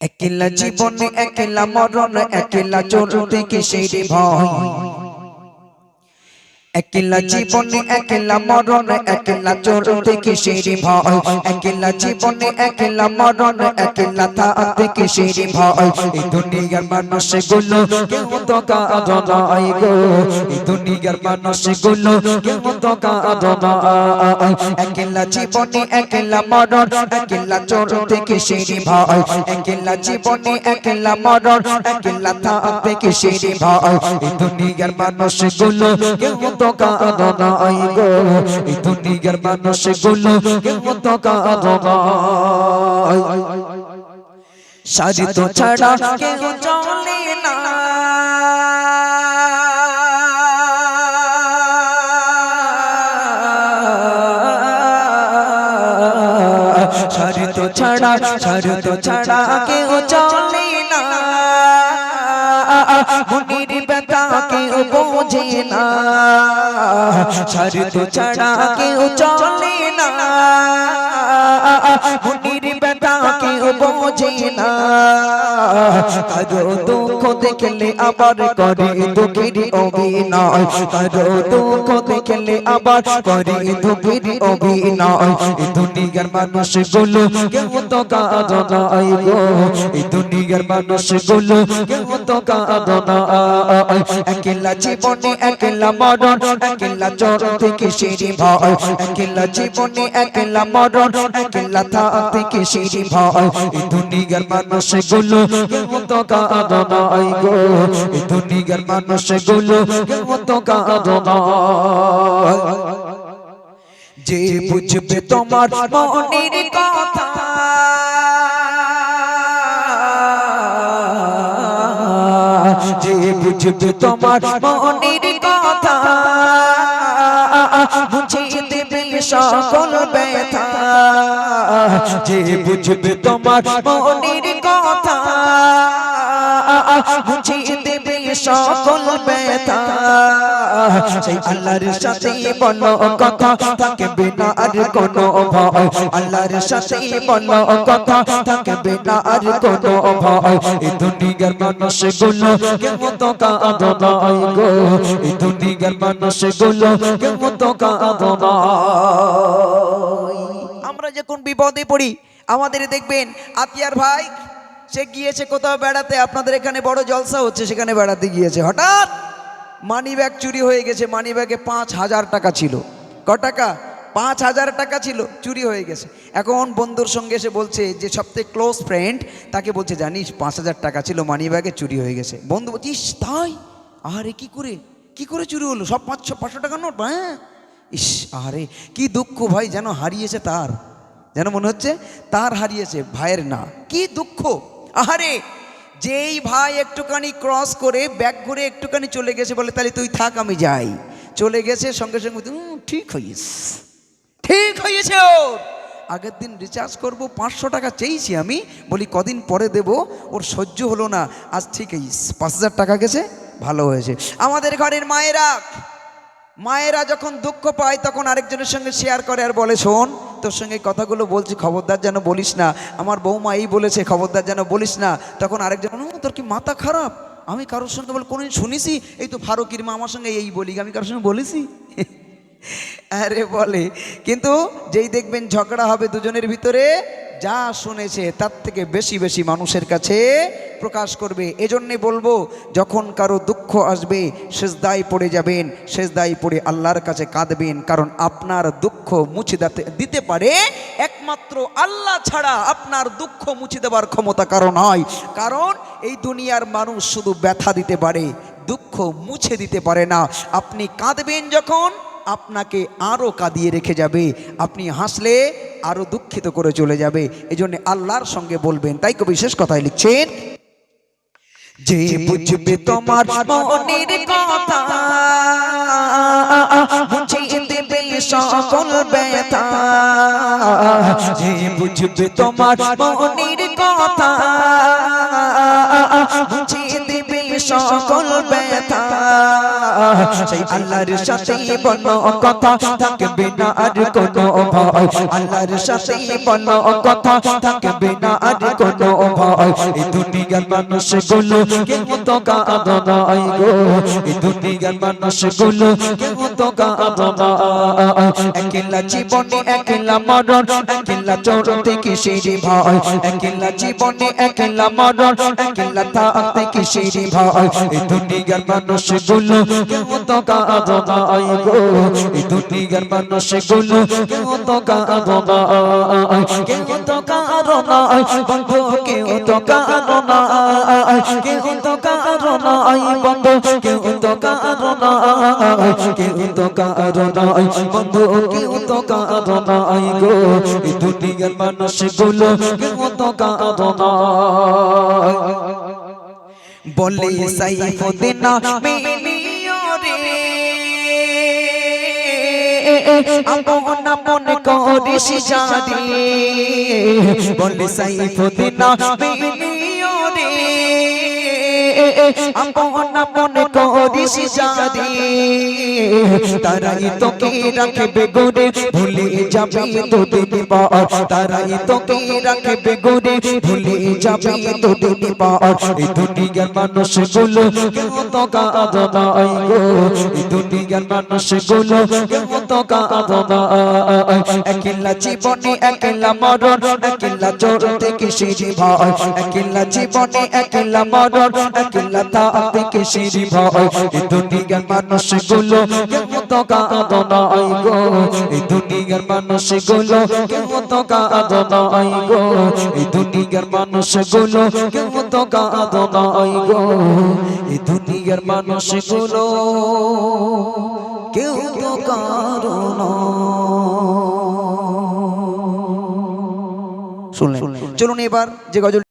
একলা জীবনে একলা মরণ একলা চলতে কিসের ভয়। একলা জীবনে একলা মরণ একলা চলতে কিসের ভয়। একলা জীবনে একলা মরণ একলা থাকতে কিসের ভয়। এই দুনিয়ার মানুষগুলো কেউ তো কাঁদনাই গো? এই দুনিয়ার মানুষগুলো কেউ তো কাঁদনাই একলা জীবনে একলা মরণ, একলা চলতে কিসের ভয় একলা জীবনে একলা মরণ, একলা থাকতে কিসের ভয় এই দুনিয়ার মানুষগুলো কেউ তো কাঁদনাই গো? এই দুনিয়ার মানুষগুলো কেউ তো কাঁদনাই সাজি ছাড়া সারি তো ছাড়া সারি তো ছাড়া, কেউ চলে না। মনির ব্যথা কেউ বোঝে না। সারি তো ছাড়া, কেউ চলে না। মনির ব্যথা কেউ বোঝে না? দুঃখ দেখলে আবার করে দুঃখের অভিনয়। দুঃখ দেখলে আবার করে অভিনয়। দুনিয়ার মানুষ কেউ তো এই দুনিয়ার মানুষ কেউ তো কাঁদনাই একলা জীবনে মরণ চরতে কিসের ভয়। জীবনে মরণ কিসের ভয়। এই দুনিয়ার মানুষগুলো কেউ তো কাঁদনাই গো। এই দুনিয়ার মানুষগুলো কেউ তো কাঁদনাই যে বুঝবে তোমার মনের কথা। যে বুঝবে তোমার মনের কথা। বুঝিয়ে দেবে সকল ব্যথা। যে বুঝবে তোমার মনের কথা, বুঝিয়ে দেবে সকল ব্যথা। সেই আল্লাহর সাথে বলো কথা, থাকবে না আর কোনো ভয়। আল্লাহর সাথে বলো কথা, থাকবে না আর ভয়। এই দুনিয়ার মানুষগুলো কেউ তো গো। এই দুনিয়ার মানুষগুলো কেউ তো আমরা যখন বিপদে পড়ি, আমাদের দেখবেন আতিয়ার ভাই, সে গিয়েছে কোথাও বেড়াতে, আপনাদের এখানে বড় জলসা হচ্ছে, সেখানে বেড়াতে গিয়েছে। হঠাৎ মানি ব্যাগ চুরি হয়ে গেছে মানি ব্যাগে পাঁচ হাজার টাকা ছিল। ক টাকা? পাঁচ হাজার টাকা ছিল, চুরি হয়ে গেছে। এখন বন্ধুর সঙ্গে এসে বলছে যে সবথেকে ক্লোজ ফ্রেন্ড তাকে বলছে, জানিস, পাঁচ হাজার টাকা ছিল মানি ব্যাগে চুরি হয়ে গেছে। বন্ধু বলছিস তাই? আরে কি করে? কি করে চুরি হলো? সব পাঁচশো পাঁচশো টাকা নোট হ্যাঁ? ইস আরে কি দুঃখ ভাই, যেন হারিয়েছে তার। যেন মনে হচ্ছে তার হারিয়েছে ভাইয়ের না। কি দুঃখ। আহারে, যেই ভাই একটুখানি ক্রস করে ব্যাক ঘুরে একটুখানি চলে গেছে বলে, তাহলে তুই থাক, আমি যাই। চলে গেছে সঙ্গে সঙ্গে ঠিক হয়েছে ঠিক হয়েছে ওর। আগের দিন রিচার্জ করব, পাঁচশো টাকা চেয়েছি আমি। বলি, কদিন পরে দেব, ওর সহ্য হলো না। আজ ঠিক হয়েছে পাঁচ হাজার টাকা গেছে, ভালো হয়েছে। আমাদের ঘরের মায়েরা মায়েরা যখন দুঃখ পায়, তখন আরেকজনের সঙ্গে শেয়ার করে আর বলে, শোন তোর সঙ্গে কথাগুলো বলছি খবরদার যেন বলিস না। আমার বৌমা এই বলেছে খবরদার যেন বলিস না। তখন আরেকজন "ও, তোর কি মাথা খারাপ? আমি কারোর সঙ্গে বলে কোনোদিন শুনিছি? এই তো ফারুকির মা আমার সঙ্গে এই বলি আমি কারোর সঙ্গে বলেছি? আরে বলে কিন্তু যেই দেখবেন ঝগড়া হবে দুজনের ভিতরে যা শুনেছে তার থেকে বেশি বেশি মানুষের কাছে প্রকাশ করবে। এজন্যে বলব যখন কারও দুঃখ আসবে, সেজদায় পড়ে যাবেন, সেজদায় পড়ে আল্লাহর কাছে কাঁদবেন, কারণ আপনার দুঃখ মুছে দিতে দিতে পারে। একমাত্র আল্লাহ ছাড়া আপনার দুঃখ মুছে দেওয়ার ক্ষমতা কারণ হয় কারণ এই দুনিয়ার মানুষ শুধু ব্যথা দিতে পারে, দুঃখ মুছে দিতে পারে না। আপনি কাঁদবেন যখন, আপনাকে আরও কাঁদিয়ে রেখে যাবে। আপনি হাসলে আরও দুঃখিত করে চলে যাবে। এই জন্য আল্লাহর সঙ্গে বলবেন। তাই কবি শেষ কথায় লিখছেন যে বুঝবে তোমার মনের কথা বুঝিয়ে দেবে সকল ব্যথা। যে বুঝবে তোমার মনের কথা বুঝিয়ে সকল ব্যথা। সেই আল্লাহর সাথে বলো কথা, থাকবে না আর কোনো ভয়। আল্লাহর সাথে বলো কথা, থাকবে না আর কোনো ভাই এই দুনিয়ার মানুষগুলো কেউ তো কাঁদো নাই গো। এই দুনিয়ার মানুষগুলো কেউ তো কাঁদো না। একলা জীবনে একলা মরণ, একলা চরতে কিসেরি ভাই একলা জীবনে একলা মরণ, একলা থাকতে কিসেরি ভাই এই দুনিয়ার মানুষগুলো কেউ তো কাঁদো নাই গো? এই দুনিয়ার মানুষগুলো কেউ তো কাঁদো না কেউ তো কাঁদো না বন্ধু কেউ তো কাঁদো না কেউ তো কাঁদো না বন্ধু কেউ তো কাঁদো না কেউ তো কাঁদো না বন্ধু কেউ তো কাঁদো না গো? এই দুনিয়ার মানুষগুলো কেউ তো কাঁদো না বলে সাইফুদ্দিন আপন আপন করিস বলে সাইফুদ্দিন আপন আপন করিস তারাই তোকে রাখবে গোরে ভুলে যাবে তো দিন পার তারাই তোকে রাখবে গোরে ভুলে যাবে তো দিন পার এই দুনিয়ার মানুষগুলো কেউ তো কাঁদো নাই গো এই দুনিয়ার মানুষগুলো কেউ তো কাঁদো না একলা জীবনে একলা মরণ একলা চড়তে কিসিরি ভয় একলা জীবনে একলা মরণ একলা থাকতে কিসিরি ভয় এই দুনিয়ার মানুষগুলো কেউ তো কাঁদো নাই গো এই দুনিয়ার মানুষগুলো কেউ তো কাঁদো নাই গো এই দুনিয়ার মানুষগুলো কেউ তো কাঁদো নাই গো এই দুনিয়ার মানুষগুলো কেউ তো কাঁদো শুনলেন। চলুন এবার যে গজল